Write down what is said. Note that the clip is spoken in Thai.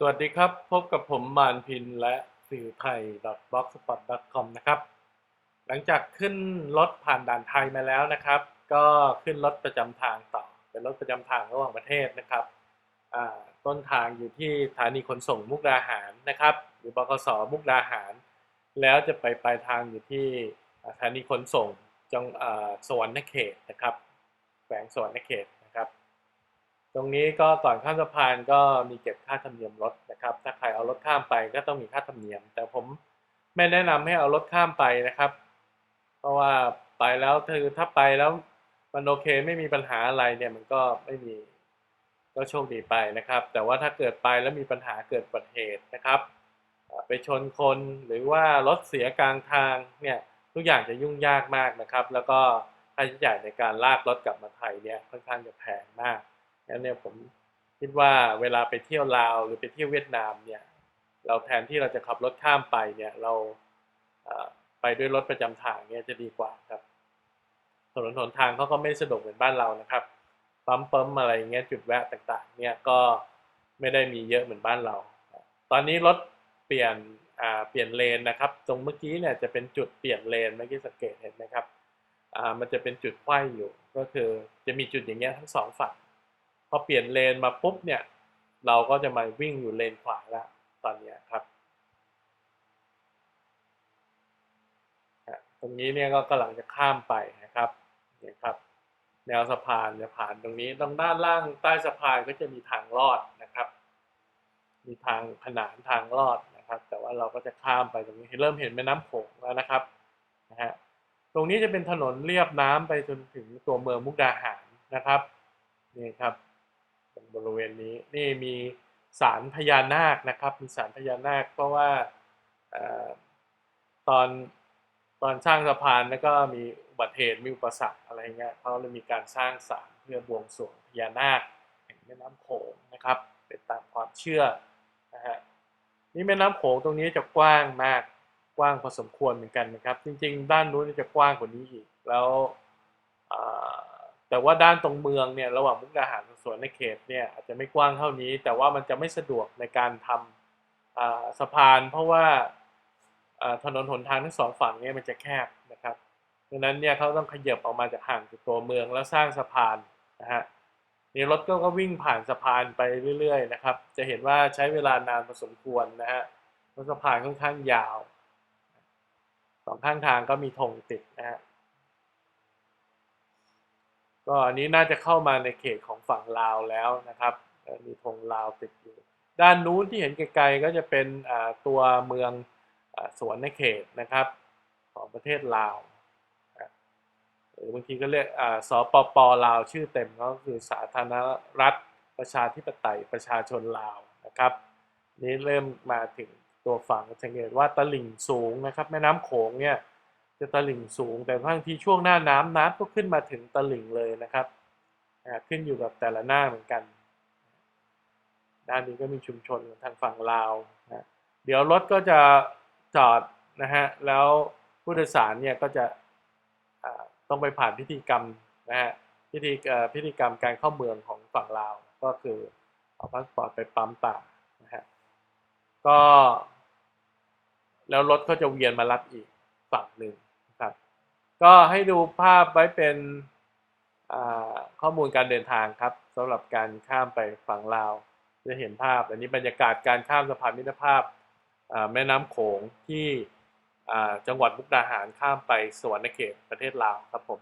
สวัสดีครับ พบกับผมมานพินและสื่อไทย .blogspot.com นะครับ หลังจากขึ้นรถผ่านด่านไทยมาแล้วนะครับ ก็ขึ้นรถประจำทางต่อ เป็นรถประจำทางระหว่างประเทศนะครับ ต้นทางอยู่ที่สถานีขนส่งมุกดาหารนะครับ หรือบกสมุกดาหาร แล้วจะไปปลายทางอยู่ที่สถานีขนส่งจังอสวรรณเขตนะครับแขวงสวรรณเขต ตรงนี้ก็ก่อนข้ามสะพานก็มีเก็บค่าธรรมเนียมรถนะครับ ถ้าใครเอารถข้ามไปก็ต้องมีค่าธรรมเนียม แต่ผมไม่แนะนำให้เอารถข้ามไปนะครับ เพราะว่าไปแล้วคือถ้าไปแล้วมันโอเคไม่มีปัญหาอะไรเนี่ยมันก็ไม่มีก็โชคดีไปนะครับ แต่ว่าถ้าเกิดไปแล้วมีปัญหาเกิดอุบัติเหตุนะครับ ไปชนคนหรือว่ารถเสียกลางทางเนี่ยทุกอย่างจะยุ่งยากมากนะครับ แล้วก็ค่าใช้จ่ายในการลากรถกลับมาไทยเนี่ยค่อนข้างจะแพงมาก งั้นเนี่ยผมคิดว่าเวลาไปเที่ยวลาวหรือไปเที่ยวเวียดนามเนี่ย เราแทนที่เราจะขับรถข้ามไปเนี่ยเราไปด้วยรถประจำทางเนี่ยจะดีกว่าครับถนนหนทางเขาก็ไม่สะดวกเหมือนบ้านเรานะครับปั๊มเปิมอะไรเงี้ยจุดแวะต่างๆ เนี่ยก็ไม่ได้มีเยอะเหมือนบ้านเรา ตอนนี้รถเปลี่ยนเปลี่ยนเลนนะครับ ตรงเมื่อกี้เนี่ยจะเป็นจุดเปลี่ยนเลนเมื่อกี้สังเกตเห็นไหมครับมันจะเป็นจุดไขว้อยู่ ก็คือจะมีจุดอย่างเงี้ยทั้งสองฝั่ง พอเปลี่ยนเลนมาปุ๊บเนี่ย เราก็จะมาวิ่งอยู่เลนขวาแล้วตอนนี้ครับ ตรงนี้เนี่ยก็กำลังจะข้ามไปนะครับเนี่ยครับ แนวสะพานจะผ่านตรงนี้ตรงด้านล่างใต้สะพานก็จะมีทางลอดนะครับ มีทางขนานทางลอดนะครับ แต่ว่าเราก็จะข้ามไปตรงนี้เริ่มเห็นแม่น้ำโขงแล้วนะครับนะฮะตรงนี้จะเป็นถนนเลียบน้ำไปจนถึงตัวเมืองมุกดาหารนะครับนี่ครับ ตรงบริเวณนี้นี่มีสารพญานาคนะครับ มีสารพญานาคเพราะว่าอตอนตอนสร้างสะพานแล้วก็มีอุบัติเหตุมีอุปสรรคอะไรเงี้ยเขาเลยมีการสร้างศาลเพื่อบวงสรวงพญานาคแห่งแม่น้ำโขงนะครับเป็นตามความเชื่อนะฮะนี่แม่น้ำโขงตรงนี้จะกว้างมากกว้างพอสมควรเหมือนกันนะครับ จริง ๆ ด้านนู้นจะกว้างกว่านี้อีกแล้วอ แต่ว่าด้านตรงเมืองเนี่ยระหว่างมุกดาหารกับสวนในเขตเนี่ยอาจจะไม่กว้างเท่านี้ แต่ว่ามันจะไม่สะดวกในการทำสะพาน เพราะว่าอ่าถนนหนทางทั้งสองฝั่งเนี่ยมันจะแคบนะครับดังนั้นเนี่ยเขาต้องขยับออกมาจากห่างจากตัวเมืองแล้วสร้างสะพานนะฮะนี่รถก็ก็วิ่งผ่านสะพานไปเรื่อยๆนะครับ จะเห็นว่าใช้เวลานานพอสมควรนะฮะเพราะสะพานค่อนข้างยาวสองข้างทางก็มีธงติดนะฮะ ก็อันนี้น่าจะเข้ามาในเขตของฝั่งลาวแล้วนะครับ มีธงลาวติดอยู่ ด้านนู้นที่เห็นไกลๆก็จะเป็นตัวเมืองสวนในเขตนะครับของประเทศลาวหรือบางทีก็เรียกสปปลาวชื่อเต็มก็คือสาธารณรัฐประชาธิปไตยประชาชนลาวนะครับ นี่เริ่มมาถึงตัวฝั่งจะเห็นว่าตลิ่งสูงนะครับ แม่น้ำโขงเนี่ย จะตลิ่งสูง แต่บางทีช่วงหน้าน้ำน้ำก็ขึ้นมาถึงตลิ่งเลยนะครับขึ้นอยู่กับแต่ละหน้าเหมือนกันด้านนี้ก็มีชุมชนทางฝั่งลาวนะเดี๋ยวรถก็จะจอดนะฮะแล้วผู้โดยสารเนี่ยก็จะต้องไปผ่านพิธีกรรมนะฮะพิธีพิธีกรรมการเข้าเมืองของฝั่งลาว ก็คือเอาพาสปอร์ตไปปั๊มตานะฮะก็ แล้วรถก็จะเวียนมารับอีกฝั่งหนึ่ง ก็ให้ดูภาพไว้เป็นข้อมูลการเดินทางครับสำหรับการข้ามไปฝั่งลาว จะเห็นภาพ อันนี้บรรยากาศการข้ามสะพานมิตรภาพแม่น้ำโขงที่จังหวัดมุกดาหารข้ามไปสวรรณเขตประเทศลาวครับผม